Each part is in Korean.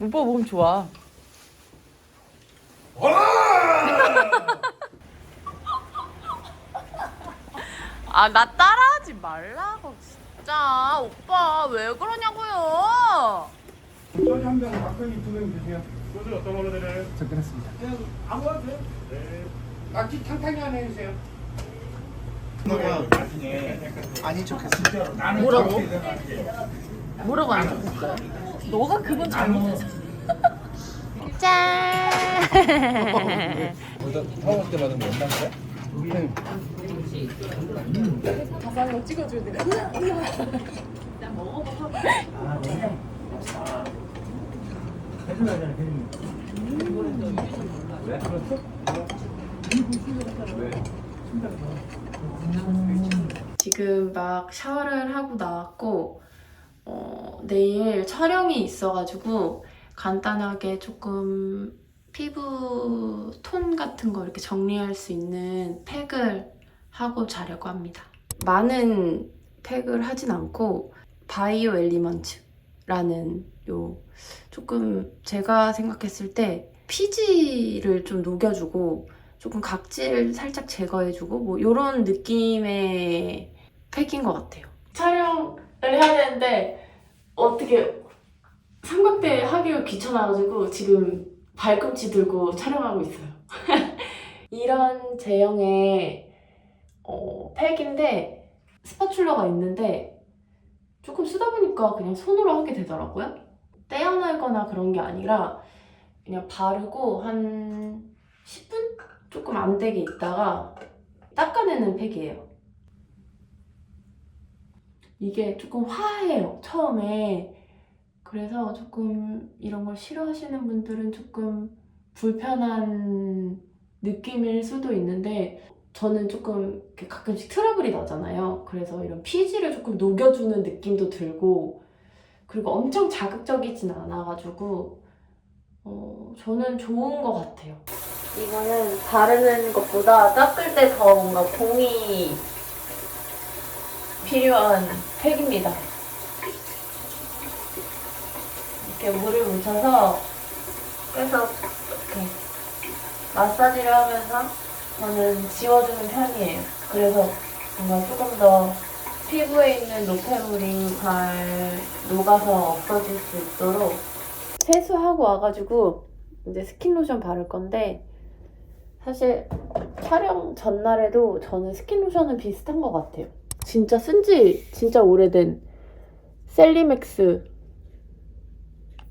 오빠 몸 좋아. 아 나 따라하지 말라고 진짜 오빠 왜 그러냐고요. 소주 한병 막걸리 두병 드세요. 소주 어떤 걸로 드려요? 접근했습니다. 아무거나 돼요? 네. 낙지 탕탕이 하나 해주세요. 아니 좋겠어. 뭐라고? 뭐라고 안 좋겠어요? 너가 그건 잘못했어. 짠. 타올 때마다 뭐 온다는 거야? 지금 막 샤워를 하고 나왔고 어, 내일 촬영이 있어가지고 간단하게 조금 피부 톤 같은 거 이렇게 정리할 수 있는 팩을 하고 자려고 합니다. 많은 팩을 하진 않고 바이오 엘리먼츠라는 요 조금 제가 생각했을 때 피지를 좀 녹여주고 조금 각질 살짝 제거해주고 뭐 이런 느낌의 팩인 것 같아요. 촬영 을 해야 되는데 어떻게 삼각대 하기가 귀찮아가지고 지금 발꿈치 들고 촬영하고 있어요. 이런 제형의 어, 팩인데 스파츌러가 있는데 조금 쓰다 보니까 그냥 손으로 하게 되더라고요. 떼어내거나 그런 게 아니라 그냥 바르고 한 10분? 조금 안 되게 있다가 닦아내는 팩이에요. 이게 조금 화해요, 처음에. 그래서 조금 이런 걸 싫어하시는 분들은 조금 불편한 느낌일 수도 있는데 저는 조금 가끔씩 트러블이 나잖아요. 그래서 이런 피지를 조금 녹여주는 느낌도 들고 그리고 엄청 자극적이진 않아가지고 어, 저는 좋은 것 같아요. 이거는 바르는 것보다 닦을 때 더 뭔가 공이 필요한 팩입니다. 이렇게 물을 묻혀서 계속 이렇게 마사지를 하면서 저는 지워주는 편이에요. 그래서 뭔가 조금 더 피부에 있는 노폐물이 잘 녹아서 없어질 수 있도록 세수하고 와가지고 이제 스킨 로션 바를 건데 사실 촬영 전날에도 저는 스킨 로션은 비슷한 것 같아요. 진짜 쓴지 진짜 오래된 셀리맥스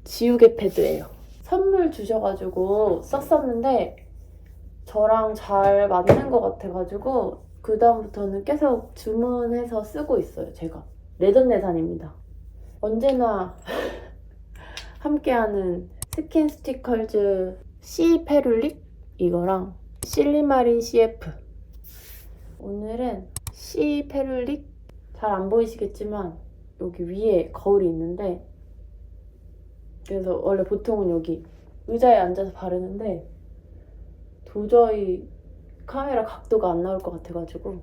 지우개 패드예요. 선물 주셔가지고 썼었는데 저랑 잘 맞는 것 같아가지고 그 다음부터는 계속 주문해서 쓰고 있어요. 제가 레전네산입니다. 언제나 함께하는 스킨 스티커즈 C 페룰릭 이거랑 실리마린 CF 오늘은 C 페룰릭 잘 안 보이시겠지만 여기 위에 거울이 있는데 그래서 원래 보통은 여기 의자에 앉아서 바르는데 도저히 카메라 각도가 안 나올 것 같아가지고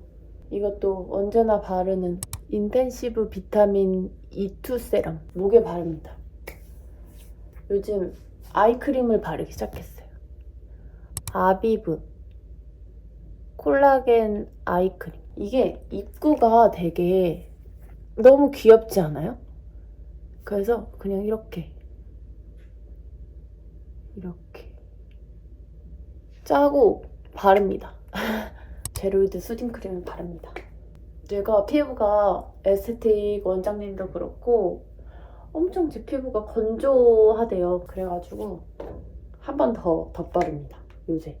이것도 언제나 바르는 인텐시브 비타민 E2 세럼 목에 바릅니다. 요즘 아이크림을 바르기 시작했어요. 아비브 콜라겐 아이크림. 이게 입구가 되게 너무 귀엽지 않아요? 그래서 그냥 이렇게 이렇게 짜고 바릅니다. 제로이드 수딩 크림을 바릅니다. 제가 피부가 에스테틱 원장님도 그렇고 엄청 제 피부가 건조하대요. 그래가지고 한 번 더 덧바릅니다. 요새.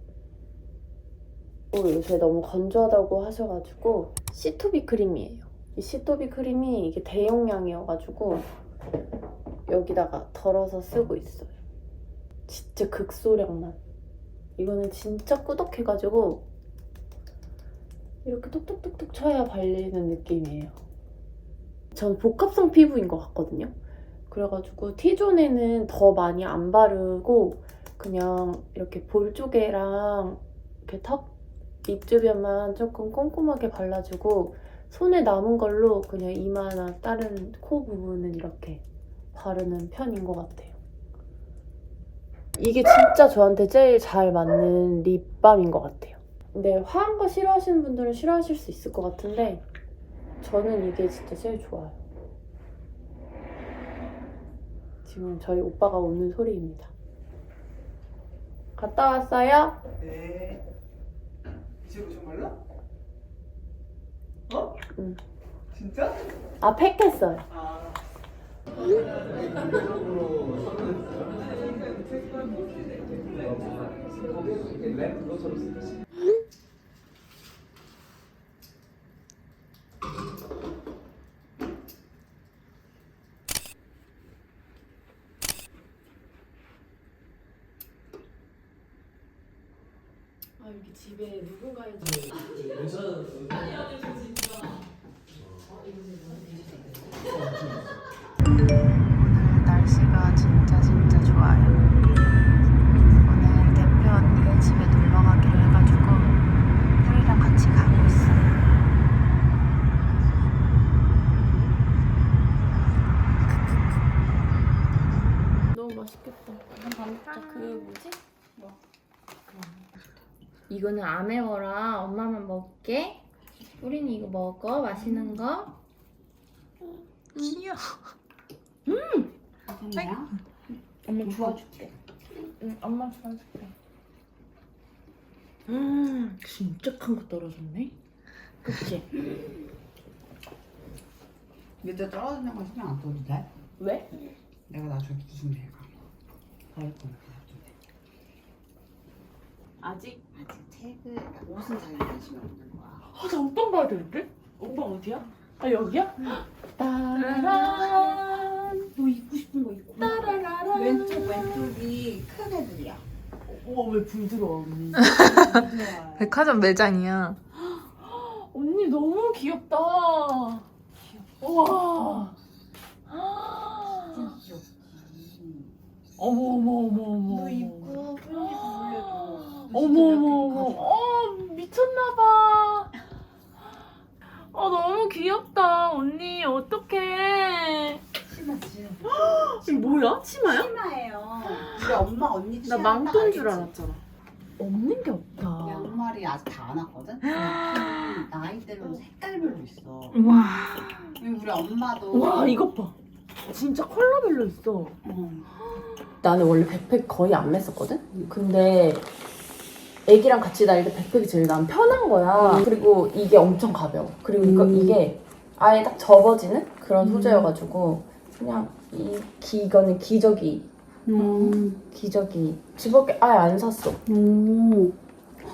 또 요새 너무 건조하다고 하셔가지고 시토비 크림이에요. 이 시토비 크림이 이게 대용량이어가지고 여기다가 덜어서 쓰고 있어요. 진짜 극소량만. 이거는 진짜 꾸덕해가지고 이렇게 톡톡톡톡 쳐야 발리는 느낌이에요. 전 복합성 피부인 것 같거든요. 그래가지고 T존에는 더 많이 안 바르고 그냥 이렇게 볼 쪽에랑 이렇게 턱, 입 주변만 조금 꼼꼼하게 발라주고 손에 남은 걸로 그냥 이마나 다른 코 부분은 이렇게 바르는 편인 것 같아요. 이게 진짜 저한테 제일 잘 맞는 립밤인 것 같아요. 근데 화한 거 싫어하시는 분들은 싫어하실 수 있을 것 같은데 저는 이게 진짜 제일 좋아요. 지금 저희 오빠가 오는 소리입니다. 갔다 왔어요? 네. 이제 정말로? 어? 응. 진짜? 아 팩했어요. 아. 아 여기 집에 누군가의 오늘 날씨가 진짜 진짜 좋아요. 오늘 대표 언니 집에 놀러 가기로 해가지고 꿀이랑 같이 가고 있어요. 너무 맛있겠다. 진짜 그 뭐지? 이거는 안 매워라. 엄마만 먹게. 우린 이거 먹어. 맛있는 거. 귀여워. 엄마 주워줄게. 응, 엄마 주워줄게. 음, 진짜 큰 거 떨어졌네. 그치? 근데 떨어지는 거 신경 안 써도 돼? 왜? 내가 나중에 무슨 내가 다를 거야 아직? 아직 책을 옷은 잘 관심이 없는 거야 아, 나 오빠 봐야 되는데? 오빠 어디야? 아 여기야? 따라란 너 입고 싶은 거 입고 따라라란 왼쪽 왼쪽이 큰 애들이야 와왜 불 들어와 언니. 백화점 매장이야. 언니 너무 귀엽다 우와 어머 어머 어머 어머 너 보내도 어머 어머 어머 어 미쳤나봐 어 너무 귀엽다 언니 어떡해 심하지 이게 뭐야? 치마야? 심하예요 우리 엄마 언니 나 취향 망토인 딱줄 알겠지? 알았잖아 없는 게 없다 양말이 아직 다 안 왔거든? 음, 나이대로 색깔별로 있어 와. 우리 엄마도 와 이것 봐 진짜 컬러별로 있어 어. 나는 원래 백팩 거의 안 맸었거든? 근데 애기랑 같이 다닐 때 백팩이 제일 난 편한 거야. 그리고 이게 엄청 가벼워. 그리고 이거, 음. 이게 아예 딱 접어지는 그런 소재여가지고 그냥 이 기, 이거는 기저귀, 음, 기저귀 집어게 아예 안 샀어. 음.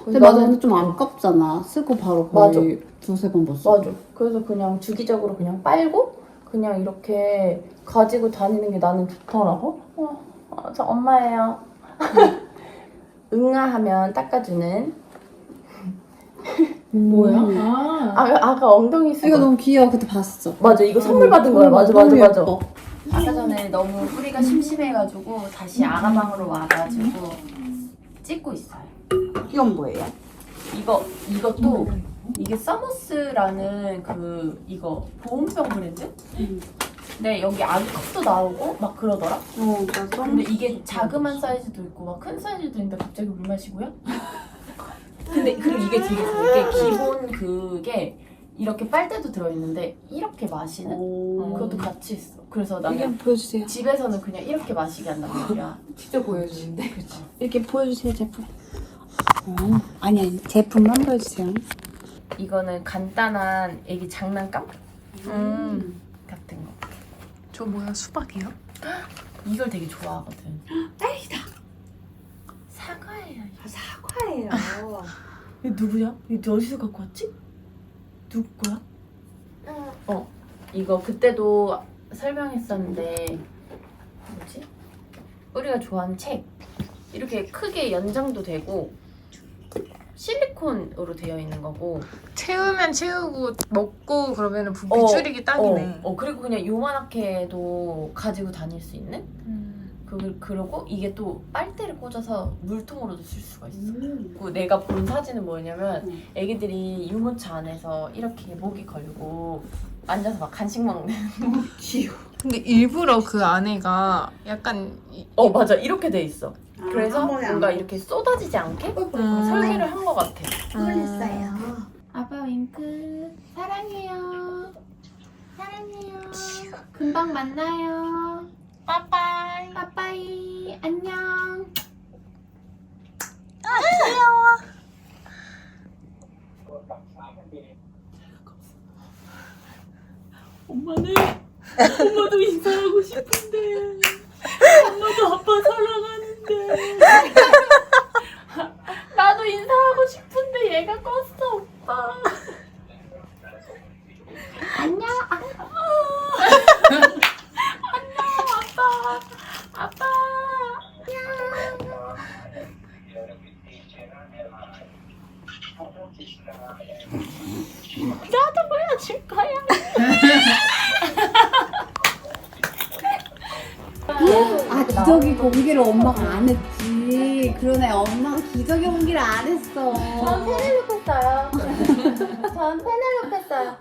근데 맞아, 나는- 근데 좀 아깝잖아. 쓰고 바로 거의 두세 번 봤어. 맞아. 그래서 그냥 주기적으로 그냥 빨고 그냥 이렇게 가지고 다니는 게 나는 좋더라고. 어, 어, 저 엄마예요. 응아하면 닦아주는 뭐야? 아. 아, 아가 엉덩이 수건. 이거 너무 귀여워. 그때 봤어. 맞아 이거 선물 받은 거야. 어, 맞아 맞아 너무 맞아. 예뻐. 아까 전에 너무 뿌리가 심심해가지고 다시 아가방으로 와가지고 찍고 있어요. 이건 뭐예요? 이거 이것도 이게 서머스라는 그 이거 보온병 브랜드? 근데 여기 안 컵도 나오고 막 그러더라. 어, 나 근데 이게 자그만 사이즈도 있고 막 큰 사이즈도 있는데 갑자기 물 마시고요? 근데 그리고 이게 되게 좋은 게 기본 그게 이렇게 빨대도 들어있는데 이렇게 마시는 어, 그것도 같이 있어. 그래서 나는 한번 보여주세요. 집에서는 그냥 이렇게 마시게 한단 말이야. 진짜 보여주는데. 그치. 이렇게 보여주세요, 제품. 어, 아니, 아니. 제품만 보여주세요. 이거는 간단한 애기 장난감 음. 저 뭐야 수박이요? 이걸 되게 좋아하거든. 딸기다 사과예요. 아, 사과예요 이거 누구야? 이거 어디서 갖고 왔지? 누구 거야? 어, 이거 그때도 설명했었는데 뭐지? 우리가 좋아하는 책 이렇게 크게 연장도 되고 실리콘으로 되어 있는 거고 채우면 채우고 먹고 그러면은 부피 어, 줄이기 딱이네. 어, 어, 그리고 그냥 요만하게도 가지고 다닐 수 있는 음. 그 그러고 이게 또 빨대를 꽂아서 물통으로도 쓸 수가 있어. 음. 그리고 내가 본 사진은 뭐냐면 음. 애기들이 유모차 안에서 이렇게 목이 걸고 앉아서 막 간식 먹는 귀여워 근데 일부러 그 안에가 약간 이- 어 맞아 이렇게 돼 있어. 그래서 안 뭔가 먹- 이렇게 쏟아지지 않게 음. 설계를 같아. 그랬어요. 아빠 윙크 사랑해요. 사랑해요. 금방 만나요. 빠빠이. 빠빠이. 안녕. 엄마는 엄마도 인사하고 싶은데 엄마도 아빠 사랑하는데 나도 인사 싶은데 얘가 껐어 오빠. 안녕. 아, 안녕 아빠 아빠. 나도 보여줄 거야. 아 기저귀 공개를 엄마가 안 했지. 그러네 엄마가 기저귀 공개를 안 했어. 전 페넬로페 써요. 전 페넬로페 써요.